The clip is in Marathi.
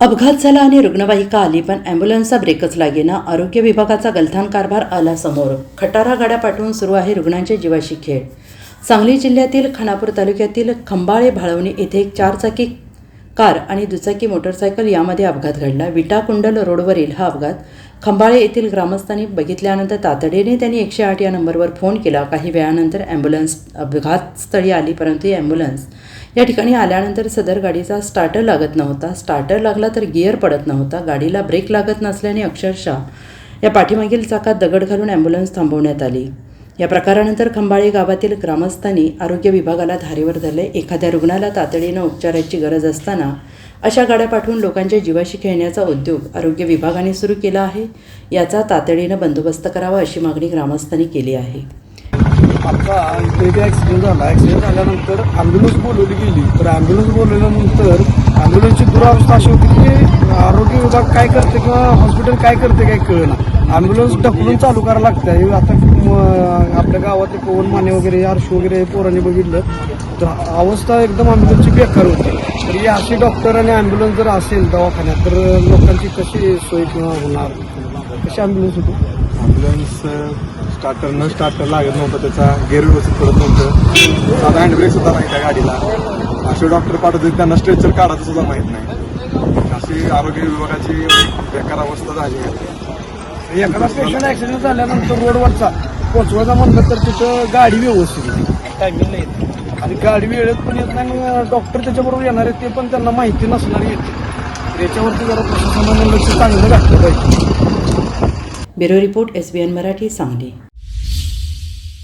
अपघात झाला आणि रुग्णवाहिका आली पण ॲम्ब्युलन्सचा ब्रेकच लागेना. आरोग्य विभागाचा गलथान कारभार आला समोर. खटारा गाड्या पाठवून सुरू आहे रुग्णांच्या जीवाशी खेळ. सांगली जिल्ह्यातील खानापूर तालुक्यातील खंबाळे भाळवणी येथे एक चारचाकी कार आणि दुचाकी मोटरसायकल यामध्ये अपघात घडला. विटाकुंडल रोडवरील हा अपघात खंबाळे येथील ग्रामस्थांनी बघितल्यानंतर तातडीने त्यांनी एकशे आठ या नंबरवर फोन केला. काही वेळानंतर ॲम्ब्युलन्स अपघातस्थळी आली परंतु ॲम्ब्युलन्स या ठिकाणी आल्यानंतर सदर गाडीचा स्टार्टर लागत नव्हता. स्टार्टर लागला तर गिअर पडत नव्हता. गाडीला ब्रेक लागत नसल्याने अक्षरशः या पाठीमागील चाकात दगड घालून ॲम्ब्युलन्स थांबवण्यात आली. या प्रकारानंतर खंबाळे गावातील ग्रामस्थांनी आरोग्य विभागाला धारेवर धरले. एखाद्या रुग्णाला तातडीनं उपचाराची गरज असताना अशा गाड्या पाठवून लोकांच्या जीवाशी खेळण्याचा उद्योग आरोग्य विभागाने सुरू केला आहे. याचा तातडीनं बंदोबस्त करावा अशी मागणी ग्रामस्थांनी केली आहे. आता इथे ॲक्सिडेंट झाला. ॲक्सिडेंट झाल्यानंतर ॲम्ब्युलन्स बोलवली गेली. तर ॲम्ब्युलन्स बोलवल्यानंतर ॲम्ब्युलन्सची दुरावस्था अशी होती की आरोग्य विभाग काय करते किंवा हॉस्पिटल काय करते काय कळना. ॲम्ब्युलन्स ढकलून चालू करायला लागतं हे आता आपल्या गावातले पवन माने वगैरे आरशी वगैरे पोरांनी बघितलं. तर अवस्था एकदम ॲम्ब्युलन्सची बेकार होती. तर हे असे डॉक्टर आणि ॲम्ब्युलन्स जर असेल दवाखान्यात तर लोकांची कशी सोय किंवा होणार? कशी ॲम्ब्युलन्स होती ॲम्ब्युलन्स स्टार्टर न स्टार्टर लागत नव्हतं त्याचा गेअर व्यवस्थित पडत नव्हतं. साधा हँडब्रेक सुद्धा नाही त्या गाडीला. असे डॉक्टर पाठवते त्यांना स्ट्रेचर काढायचं सुद्धा माहीत नाही. अशी आरोग्य विभागाची बेकार अवस्था झाली आहे. एखादा पेशंट ऍक्सिडेंट झाल्यानंतर रोडवरचा पोचवायचा म्हणलं तर तिथं गाडी व्यवस्थित टायमिंगला येते. आणि गाडी वेळेत पण येत नाही आणि डॉक्टर त्याच्याबरोबर येणार आहे ते पण त्यांना माहिती नसणार येते. याच्यावरती जरा प्रशासनाने लक्ष चांगलं घातलं पाहिजे. Bureau report S B N Marathi Sangli.